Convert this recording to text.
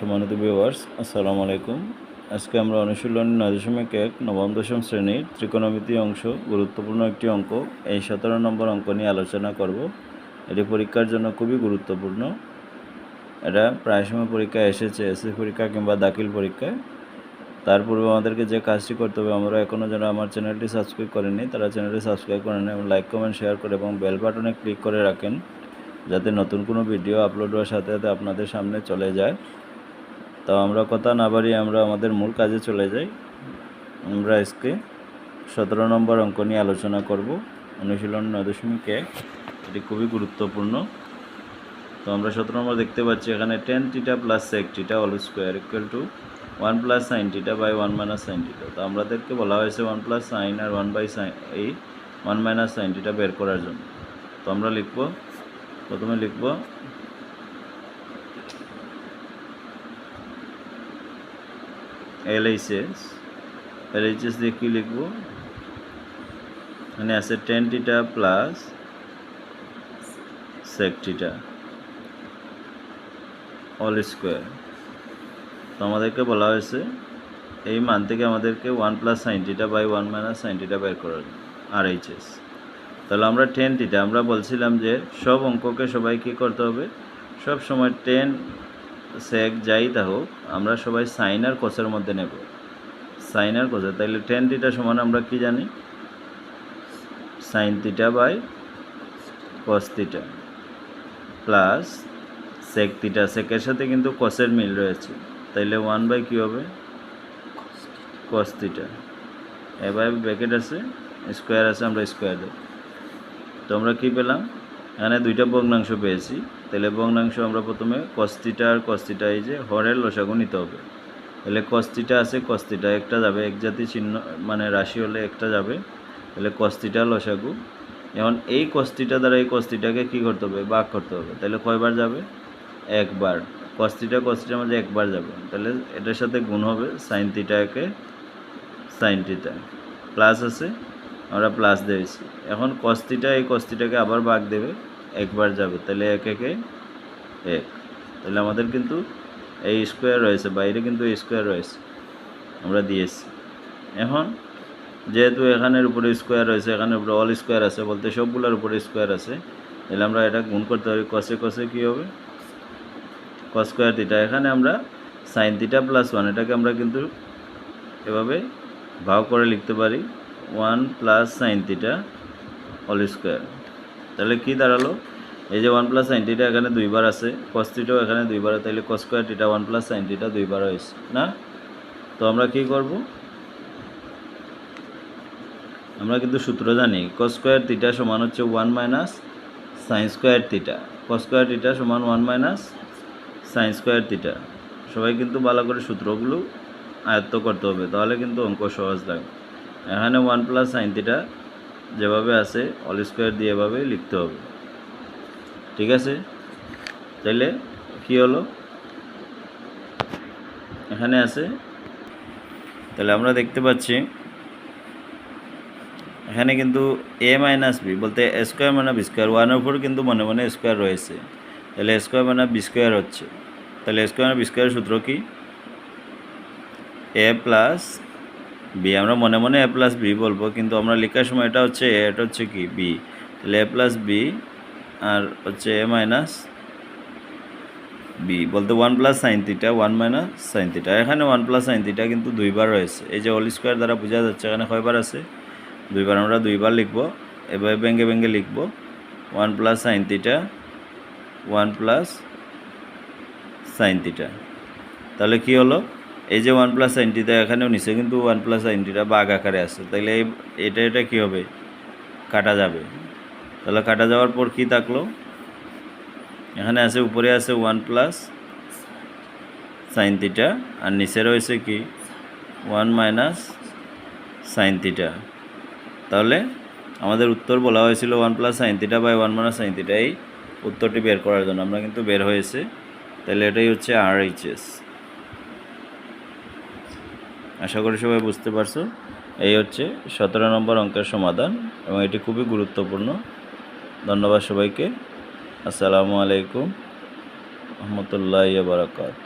সম্মানিত ভিউয়ার্স আসসালামু আলাইকুম। আজকে আমরা অনুশীলন নয় দশমিক এক, নবম দশম শ্রেণির ত্রিকোণমিতি অংশ, গুরুত্বপূর্ণ একটি অঙ্ক। এই সতেরো নম্বর অঙ্ক নিয়ে আলোচনা করব। এটি পরীক্ষার জন্য খুবই গুরুত্বপূর্ণ। এটা প্রায় সময় পরীক্ষায় এসেছে, এসএসসি পরীক্ষা কিংবা দাখিল পরীক্ষায় তার পূর্বে আমাদেরকে যে কাজটি করতে হবে, আমরা এখনও যারা আমার চ্যানেলটি সাবস্ক্রাইব করেনি তারা চ্যানেলটি সাবস্ক্রাইব করে নেন এবং লাইক, কমেন্ট, শেয়ার করে এবং বেল বাটনে ক্লিক করে রাখেন, যাতে নতুন কোনো ভিডিও আপলোড হওয়ার সাথে সাথে আপনাদের সামনে চলে যায়। তো আমরা কথা না বাড়িয়ে আমরা আমাদের মূল কাজে চলে যাই। আমরা আজকে সতেরো নম্বর অঙ্ক নিয়ে আলোচনা করব, অনুশীলন নয় দশমিক এক। এটি খুবই গুরুত্বপূর্ণ। তো আমরা সতেরো নম্বর দেখতে পাচ্ছি, এখানে tan theta plus sec theta all square equal to one plus sine theta by one minus sine theta তো আমাদেরকে বলা হয়েছে ওয়ান প্লাস সাইন আর ওয়ান বাই সাইন এই ওয়ান মাইনাস সাইন টিটা বের করার জন্য। তো আমরা লিখব, প্রথমে লিখব L H S L H S দিয়ে কী লিখব? এখানে আছে tan theta plus sec theta all square তো আমাদেরকে বলা হয়েছে, এই মান থেকে আমাদেরকে one plus sine theta by one minus sine theta বের করার আর এইচ এস তাহলে আমরা টেন টিটা আমরা বলছিলাম যে সব অঙ্ককে সবাই কী করতে হবে? সব সময় টেন সেক যাই তা হোক, আমরা সবাই সাইন আর মধ্যে নেব। সাইন আর কোসের তাইলে টেন টিটা সমান আমরা কি জানি? Sine theta by cos theta plus sec theta সেকের সাথে কিন্তু কসের মিল রয়েছে। তাইলে ওয়ান বাই কী হবে? কস টিটা এবার ব্র্যাকেট আছে স্কোয়ার আছে, আমরা স্কোয়ার দেব। তো আমরা কী পেলাম? এখানে দুইটা ভগ্নাংশ পেয়েছি তাহলে ভগ্নাংশ আমরা প্রথমে কস্তিটা আর কস্তিটা এই যে হরের লসাগু নিতে হবে তাহলে কস্তিটা আছে কস্তিটা একটা যাবে এক জাতি চিহ্ন মানে রাশি হলে একটা যাবে তাহলে কস্তিটা লসাগু এখন এই কস্তিটা দ্বারা এই কস্তিটাকে কী করতে হবে বাক করতে হবে তাহলে কয়বার যাবে একবার কস্তিটা কস্তিটার মধ্যে একবার যাবে তাহলে এটার সাথে গুণ হবে সাইন থিটাকে সাইন থিটা প্লাস আছে আমরা প্লাস দিয়েছি এখন কস্তিটা এই কস্তিটাকে আবার বাঘ দেবে একবার যাবে, তাহলে এক একে এক। তাহলে আমাদের কিন্তু এই স্কোয়ার রয়েছে, বাইরে কিন্তু স্কোয়ার রয়েছে। আমরা দিয়েছি। এখন যেহেতু এখানের উপরে স্কোয়ার রয়েছে, এখানের উপরে অল স্কোয়ার আছে বলতে সবগুলোর উপরে স্কোয়ার আছে, তাহলে আমরা এটা গুণ করতে পারি কষে কষে কী হবে? কস স্কোয়ার এখানে আমরা সাইন থিটা প্লাস ওয়ান এটাকে আমরা কিন্তু এভাবে ভাগ করে লিখতে পারি। One plus sine theta all square তাহলে কি দাঁড়াল? এই যে ওয়ান প্লাস সাইন থিটা এখানে দুইবার আছে কস এখানে দুইবার তাহলে cos square theta one plus sine theta দুইবার হয়েছে, না? তো আমরা কি করব? আমরা কিন্তু সূত্র জানি কস স্কোয়ার থিটা সমান হচ্ছে one minus sine square theta cos square theta সমান one minus sine square theta সবাই কিন্তু ভালো করে সূত্রগুলো আয়ত্ত করতে হবে, তাহলে কিন্তু অঙ্ক সহজ লাগে। এখানে ওয়ান প্লাস সাইন থিটা যেভাবে আছে অল স্কোয়ার দিয়ে এভাবেই লিখতে হবে। ঠিক আছে? তাইলে কি হলো? এখানে আছে। তাহলে আমরা দেখতে পাচ্ছি, এখানে কিন্তু এ মাইনাস বি বলতে স্কোয়ার মানে বি স্কোয়ার ওয়ানের উপর কিন্তু মনে মনে স্কোয়ার রয়েছে। তাহলে স্কোয়ার মানে বি স্কোয়ার হচ্ছে। তাহলে স্কোয়ার বি স্কোয়ারের সূত্র কি? এ প্লাস বি আমরা মনে মনে এ প্লাস বি বলব, কিন্তু আমরা লেখার সময় এটা হচ্ছে এ এটা হচ্ছে কি? বি তাহলে এ প্লাস বি আর হচ্ছে এ মাইনাস বি বলতে one plus sine theta one minus sine theta এখানে ওয়ান প্লাস সাইন থিটা কিন্তু দুইবার রয়েছে। এই যে অল স্কোয়ার দ্বারা বোঝা যাচ্ছে, এখানে কয়বার আছে? দুইবার আমরা দুইবার লিখব। এভাবে ভেঙ্গে ভেঙ্গে লিখব। One plus sine theta one plus sine theta তাহলে কি হলো? এই যে ওয়ান প্লাস সাইন থিটা এখানেও নিচে কিন্তু ওয়ান প্লাস সাইন থিটা বাঘ আকারে আছে। তাহলে এটা এটা কী হবে? কাটা যাবে। তাহলে কাটা যাওয়ার পর কি থাকল? এখানে আছে, উপরে আছে ওয়ান প্লাস সাইন থিটা আর নিচে রয়েছে কি? ওয়ান মাইনাস সাইন থিটা তাহলে আমাদের উত্তর বলা হয়েছিল one plus sine theta by one minus sine theta এই উত্তরটি বের করার জন্য আমরা কিন্তু বের হয়েছে। তাহলে এটাই হচ্ছে আর এইচএস আশা করি সবাই বুঝতে পারছ। এই হচ্ছে সতেরো নম্বর অঙ্কের সমাধান এবং এটি খুবই গুরুত্বপূর্ণ। ধন্যবাদ সবাইকে। আসসালামু আলাইকুম। রহমতুল্লাহ বারাকাত